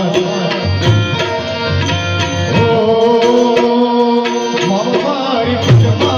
Oh, Mama, Mama, Mama,